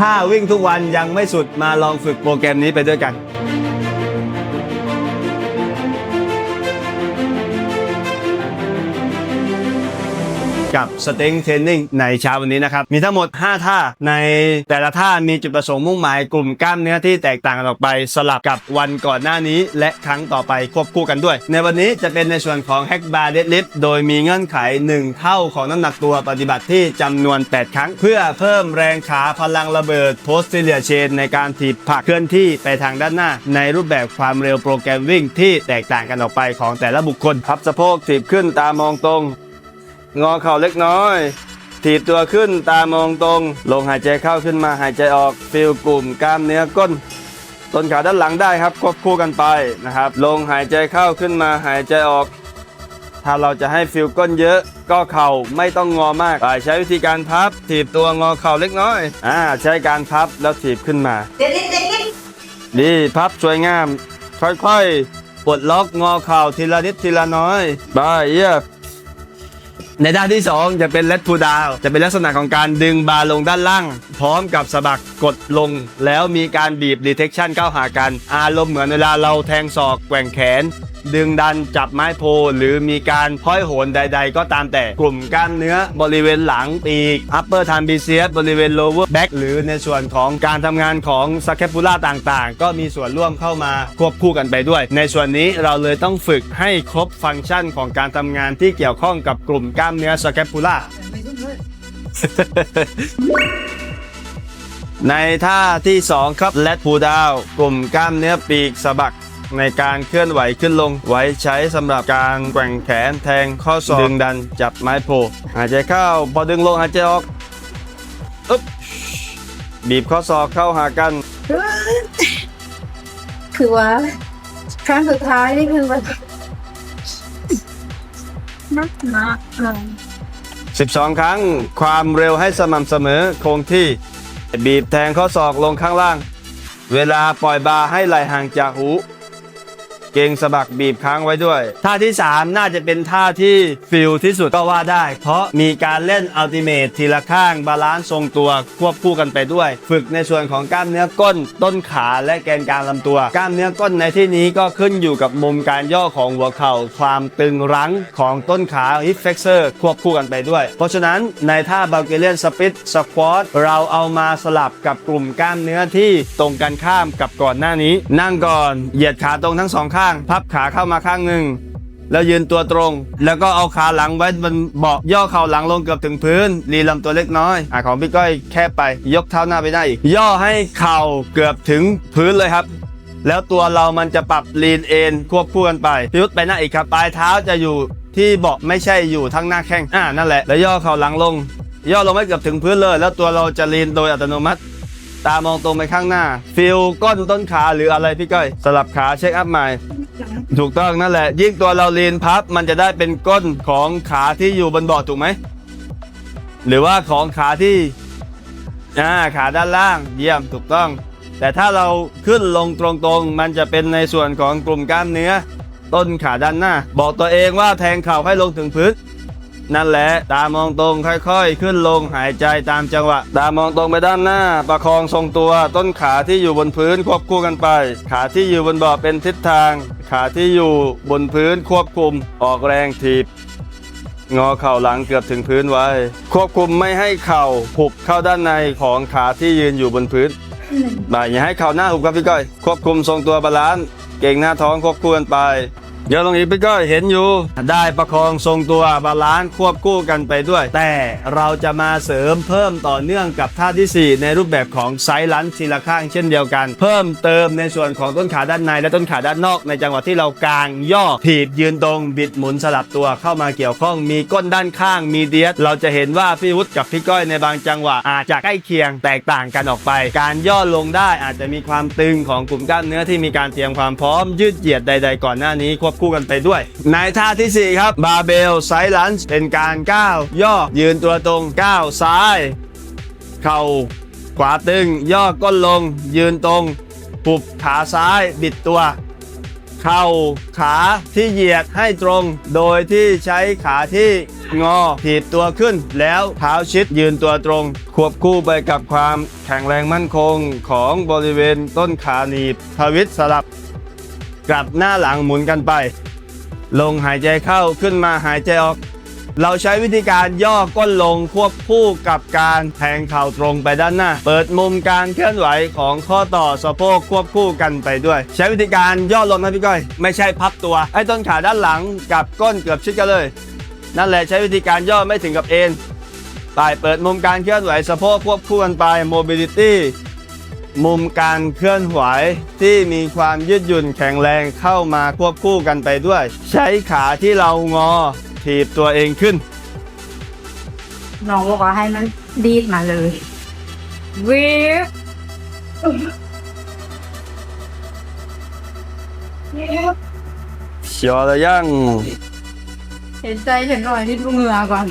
ถ้าวิ่งทุกวันยังไม่สุดมาลองฝึกโปรแกรมนี้ไปด้วยกัน กับสเต็งเทรนนิ่งในเช้าวันนี้นะครับ มีทั้งหมด 5 ท่าในแต่ละท่ามีจุดประสงค์มุ่งหมายกลุ่มกล้ามเนื้อที่แตกต่างกันออกไปสลับกับวันก่อนหน้านี้ และครั้งต่อไปควบคู่กันด้วย ในวันนี้จะเป็นในส่วนของ Hack Bar Deadlift โดยมีเงื่อนไข 1 เท่าของน้ำหนักตัวปฏิบัติที่จำนวน 8 ครั้ง เพื่อเพิ่มแรงขาพลังระเบิด posterior chain ในการถีบผักเคลื่อนที่ไปทางด้านหน้า ในรูปแบบความเร็วโปรแกรมวิ่งที่แตกต่างกันออกไปของแต่ละบุคคลพับสะโพกถีบขึ้นตามองตรง งอเข่าเล็กน้อยถีบตัวขึ้นตามองตรง ลงหายใจเข้าขึ้นมาหายใจออกฟิลกลุ่มกล้ามเนื้อก้น ต้นขาด้านหลังได้ครับควบคู่กันไปนะครับ ลงหายใจเข้าขึ้นมาหายใจออก ถ้าเราจะให้ฟิลก้นเยอะก็เข่าไม่ต้องงอมากอ่าใช้วิธีการพับ ถีบตัวงอเข่าเล็กน้อยอ่าใช้การพับแล้วถีบขึ้นมาเด็ดเด็ดเด็ดเด็ดดีพับสวยงาม ค่อยๆปลดล็อกงอเข่าทีละนิดทีละน้อยบายเยี่ยม ในด้านที่ 2 จะเป็นเลตพูดาวจะเป็นลักษณะของการดึงบาร์ลงด้านล่าง พร้อมกับสะบักกดลง แล้วมีการบีบดีเทคชั่นเข้าหากัน อารมณ์เหมือนเวลาเราแทงศอกแกว่งแขน ดึงดันจับไม้โพ หรือมีการห้อยโหนใด ๆ ก็ตามแต่กลุ่มกล้ามเนื้อบริเวณหลังปีก upper trapezius บริเวณ lower back หรือในส่วนของการทำงานของ scapula ต่างๆ ก็มีส่วนร่วมเข้ามาควบคู่กันไปด้วย ในส่วนนี้เราเลยต้องฝึกให้ครบฟังก์ชันของการทำงานที่เกี่ยวข้องกับกลุ่มกล้ามเนื้อ scapula ในท่าที่ 2 ครับ let pull down กลุ่มกล้ามเนื้อปีกสะบัก ในการเคลื่อนไหวขึ้นลง ไว้ใช้สำหรับการแกว่งแขนแทงข้อศอกดึงดันจับไม้โพหายใจเข้าพอดึงลงหายใจออกอึ๊บบีบข้อศอกเข้าหากัน คือว่าครั้งสุดท้ายนี่คือว่านักหนาเออ12ครั้งความเร็วให้สม่ำเสมอคงที่ บีบแทงข้อศอกลงข้างล่าง เวลาปล่อยบาร์ให้ไหลห่างจากหู เก่งสะบักบีบค้างไว้ด้วย ท่าที่ 3 น่าจะเป็นท่าที่ฟิลที่สุดก็ว่าได้ เพราะมีการเล่นอัลติเมททีละข้างบาลานซ์ทรงตัวควบคู่กันไปด้วย ฝึกในส่วนของกล้ามเนื้อก้น ต้นขาและแกนกลางลำตัว กล้ามเนื้อก้นในที่นี้ก็ขึ้นอยู่กับมุมการย่อของหัวเข่าความตึงรั้งของต้นขา hip flexor ควบคู่กันไปด้วย เพราะฉะนั้นในท่า Bulgarian split squat เราเอามาสลับกับกลุ่มกล้ามเนื้อที่ตรงกันข้ามกับก่อนหน้านี้ นั่งก่อนเหยียดขาตรงทั้งสองข้างพับขาเข้ามาข้างหนึ่งแล้วยืนตัวตรง แล้วก็เอาขาหลังไว้บนเบาะย่อเข่าหลังลงเกือบถึงพื้น รีลำตัวเล็กน้อยอะของพี่ก้อยแคบไป ยกเท้าหน้าไปได้อีก ย่อให้เข่าเกือบถึงพื้นเลยครับ แล้วตัวเรามันจะปรับลีนเอ็นควบคู่กันไปพิยุทธไปหน้าอีกครับ ปลายเท้าจะอยู่ที่เบาะไม่ใช่อยู่ทั้งหน้าแข้งอ่านั่นแหละ แล้วย่อเข่าหลังลง ย่อลงไม่เกือบถึงพื้นเลย แล้วตัวเราจะลีนโดยอัตโนมัติ ตามองตรงไปข้างหน้า ฟิลก้นต้นขาหรืออะไรพี่ก้อย สลับขาเช็คอัพใหม่ ถูกต้องนั่นแหละ ยิ่งตัวเราลีนพับมันจะได้เป็นก้นของขาที่อยู่บนเบาะถูกไหม หรือว่าของขาที่อ่าขาด้านล่างเยี่ยมถูกต้อง แต่ถ้าเราขึ้นลงตรงๆ มันจะเป็นในส่วนของกลุ่มกล้ามเนื้อ ต้นขาด้านหน้า บอกตัวเองว่าแทงเข่าให้ลงถึงพื้น นั่นแหละ ตามองตรงค่อยๆ ขึ้นลงหายใจตามจังหวะ ตามองตรงไปด้านหน้า ประคองทรงตัว ต้นขาที่อยู่บนพื้นควบคู่กันไป ขาที่อยู่บนเบาะเป็นทิศทาง ขาที่อยู่บนพื้นควบคุม ออกแรงถีบงอเข่าหลังเกือบถึงพื้นไว้ ควบคุมไม่ให้เข่าหุบเข้าด้านในของขาที่ยืนอยู่บนพื้นบ่ายอย่าให้เข่าหน้าหุบครับพี่ก้อย ควบคุมทรงตัวบาลานซ์เก่งหน้าท้องควบคู่กันไป เดี๋ยวลงอีกพี่ก้อยเห็นอยู่ ได้ประคองทรงตัวบาลานซ์ควบคู่กันไปด้วย แต่เราจะมาเสริมเพิ่มต่อเนื่องกับท่าที่ 4 ในรูปแบบของไซส์ลันทีละข้างเช่นเดียวกัน เพิ่มเติมในส่วนของต้นขาด้านในและต้นขาด้านนอก ในจังหวะที่เรากางย่อถีบยืนตรงบิดหมุนสลับตัวเข้ามาเกี่ยวข้องมีก้นด้านข้างมีเดียสเราจะเห็นว่าพี่วุฒิกับพี่ก้อยในบางจังหวะอาจจะใกล้เคียงแตกต่างกันออกไป การย่อลงได้อาจจะมีความตึงของกลุ่มกล้ามเนื้อที่มีการเตรียมความพร้อมยืดเหยียดใด ๆ ก่อนหน้านี้ควบคู่กันไปด้วยในท่าทีสี่ 4 ครับบาเบลไซลันเป็นการก้าวย่อยืนตัวตรงก้าวซ้าย เข่าขวาตึง ย่อก้นลง ยืนตรงปุบขาซ้ายบิดตัวเข่าขาที่เหยียดให้ตรง โดยที่ใช้ขาที่งอถีบตัวขึ้น แล้วเท้าชิดยืนตัวตรง ควบคู่ไปกับความแข็งแรงมั่นคงของบริเวณต้นขาหนีบทวิตสลับ กลับหน้าหลังหมุนกันไป ลงหายใจเข้าขึ้นมาหายใจออก เราใช้วิธีการย่อก้นลงควบคู่กับการแทงเข่าตรงไปด้านหน้า เปิดมุมการเคลื่อนไหวของข้อต่อสะโพกควบคู่กันไปด้วย ใช้วิธีการย่อลงนะพี่ก้อย ไม่ใช่พับตัวไอ้ต้นขาด้านหลังกับก้นเกือบชิดกันเลย นั่นแหละใช้วิธีการย่อไม่ถึงกับเอ็นไปเปิดมุมการเคลื่อนไหวสะโพกควบคู่กันไป mobility มุมการเคลื่อนไหวที่มีความยืดหยุ่นแข็งแรงเข้ามาควบคู่กันไปด้วย ใช้ขาที่เรางอถีบตัวเองขึ้น น้องบอกว่าให้มันดีดมาเลยวิบเชียวระยัง เห็นใจฉันหน่อยที่เหงื่อก่อน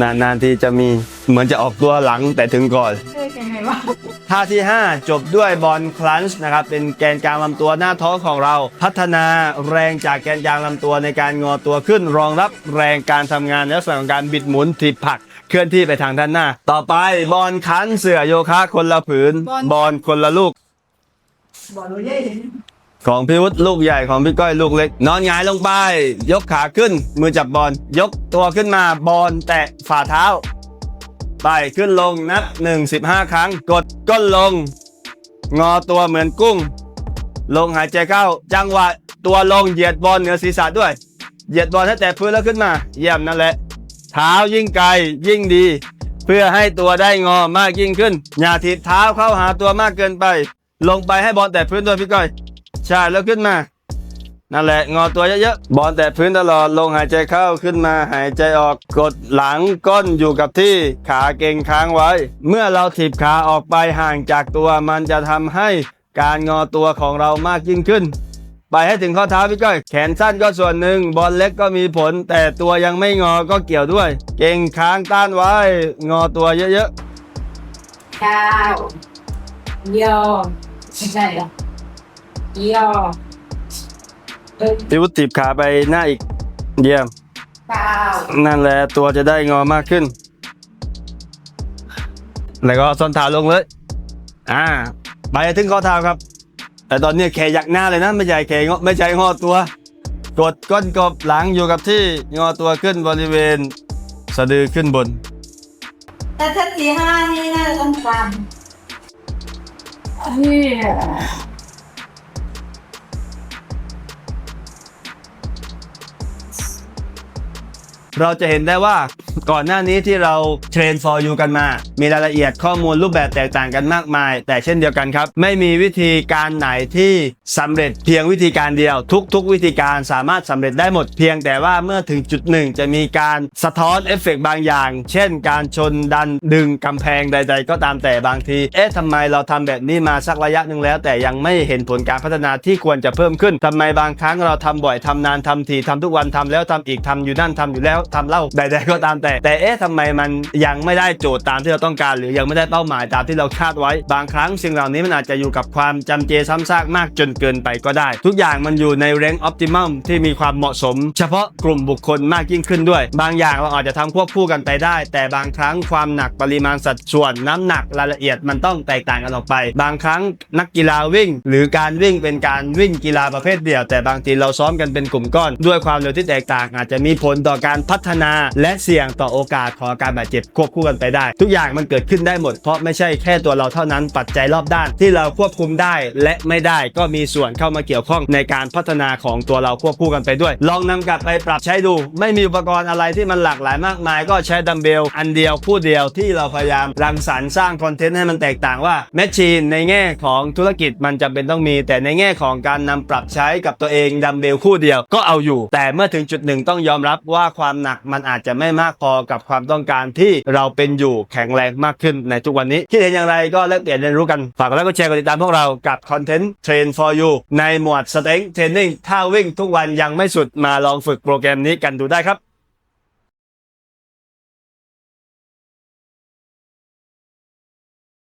นานๆทีจะมีเหมือนจะออกตัวหลังแต่ถึงก่อน เอ้ยยังไงวะ ท่าที่ 5 จบด้วยบอลคลันช์นะครับ เป็นแกนกลางลำตัวหน้าท้องของเรา พัฒนาแรงจากแกนกลางลำตัวในการงอตัวขึ้น รองรับแรงการทำงานในลักษณะของการบิดหมุนถีบผักเคลื่อนที่ไปทางด้านหน้า ต่อไปบอลคันเสือโยคะคนละผืน บอลคนละลูก บอกรู้เย่ของพี่วุฒิลูกใหญ่ของพี่ก้อยลูกเล็ก นอนหงายลงไป ยกขาขึ้น มือจับบอลยกตัวขึ้นมาบอลแตะฝ่าเท้า ไปขึ้นลงนับ1 15 ครั้ง กดก้นลง งอตัวเหมือนกุ้ง ลงหายใจเข้า จังหวะตัวลงเหยียดบอลเหนือศีรษะด้วย เหยียดบอลให้แตะพื้นแล้วขึ้นมา เยี่ยมนั่นแหละ เท้ายิ่งไกลยิ่งดี เพื่อให้ตัวได้งอมากยิ่งขึ้น อย่าถีบเท้าเข้าหาตัวมากเกินไป ลงไปให้บอลแตะพื้นด้วยพี่ก้อยใช่แล้วขึ้นมา นั่นแหละงอตัวเยอะๆบอลแตะพื้นตลอดลงหายใจเข้าขึ้นมาหายใจออกกดหลังก้นอยู่กับที่ขาเก่งค้างไว้ เมื่อเราถีบขาออกไปห่างจากตัวมันจะทำให้การงอตัวของเรามากยิ่งขึ้น ไปให้ถึงข้อเท้าพี่ก้อย แขนสั้นก็ส่วนหนึ่ง บอลเล็กก็มีผล แต่ตัวยังไม่งอก็เกี่ยวด้วย เก่งค้างต้านไว้ งอตัวเยอะเก้าย่อใช่หรอย่อ พี่วุฒิถีบขาไปหน้าอีก เยี่ยมเก้านั่นแหละตัวจะได้งอมากขึ้น แล้วก็ส้นเท้าลงเลย อ่า ไปถึงข้อเท้าครับ แต่ตอนนี้แขยักหน้าเลยนะ ไม่ใช่แขงอไม่ใช่งอตัว กดก้นกบหลังอยู่กับที่งอตัวขึ้นบริเวณ สะดือขึ้นบน แต่ถ้าสี่ห้านี่น่าจะต้องฟังเฮ้ย เราจะเห็นได้ว่า ก่อนหน้านี้ที่เราเทรน for you กันมา มีรายละเอียดข้อมูลรูปแบบแตกต่างกันมากมาย แต่เช่นเดียวกันครับ ไม่มีวิธีการไหนที่สำเร็จเพียงวิธีการเดียว ทุก ๆ วิธีการสามารถสำเร็จได้หมดเพียงแต่ว่าเมื่อถึงจุดหนึ่งจะมีการสะท้อนเอฟเฟกต์บางอย่าง เช่น การชนดันดึงกำแพงใด ๆ ก็ตามแต่บางที เอ๊ะทำไมเราทำแบบนี้มาสักระยะหนึ่งแล้ว แต่ยังไม่เห็นผลการพัฒนาที่ควรจะเพิ่มขึ้นทำไมบางครั้งเราทำบ่อยทำนานทำทีทำทุกวันทำแล้วทำอีกทำอยู่นั่นทำอยู่แล้วทำเล่าใด ๆ ก็ตามแต่แต่เอ๊ะทำไมมันยังไม่ได้โจทย์ตามที่เราต้องการ หรือยังไม่ได้เป้าหมายตามที่เราคาดไว้ บางครั้งสิ่งเหล่านี้มันอาจจะอยู่กับความจำเจซ้ำซากมากจนเกินไปก็ได้ ทุกอย่างมันอยู่ในเรงออ t ติมัมที่มีความเหมาะสม เฉพาะกลุ่มบุคคลมากยิ่งขึ้นด้วย บางอย่างเราอาจจะทำควบคู่กันไปได้ แต่บางครั้งความหนักปริมาณสัดส่วนน้ำหนักรายละเอียดมันต้องแตกต่างกันออกไป บางครั้งนักกีฬาวิ่ง หรือการวิ่งเป็นการวิ่งกีฬาประเภทเดียว แต่บางทีเราซ้อมกันเป็นกลุ่มก้อน ด้วยความเร็วที่แตกต่าง อาจจะมีผลต่อการพัฒนาและเสี่ยงต่อโอกาสของอาการบาดเจ็บควบคู่กันไปได้ ทุกอย่างมันเกิดขึ้นได้หมด เพราะไม่ใช่แค่ตัวเราเท่านั้นปัจจัยรอบด้าน ที่เราควบคุมได้และไม่ได้ก็มีส่วนเข้ามาเกี่ยวข้องในการพัฒนาของตัวเราควบคู่กันไปด้วย ลองนำกลับไปปรับใช้ดู ไม่มีอุปกรณ์อะไรที่มันหลากหลายมากมาย ก็ใช้ดัมเบลอันเดียวคู่เดียวที่เราพยายามรังสรรค์สร้างคอนเทนต์ให้มันแตกต่างว่าแมชชีนในแง่ของธุรกิจมันจำเป็นต้องมี แต่ในแง่ของการนำปรับใช้กับตัวเองดัมเบลคู่เดียวก็เอาอยู่ แต่เมื่อถึงจุดหนึ่งต้องยอมรับว่าความหนักมันอาจจะไม่มากพอกับความต้องการที่เราเป็นอยู่แข็งแรงมากขึ้นในทุกวันนี้ คิดเห็นอย่างไรก็แลกเปลี่ยนเรียนรู้กัน ฝากกดไลค์กดแชร์กดติดตามพวกเรากับคอนเทนต์เทรน for you ในหมวด strength training ถ้าวิ่งทุกวันยังไม่สุดมาลองฝึกโปรแกรมนี้กันดูได้ครับ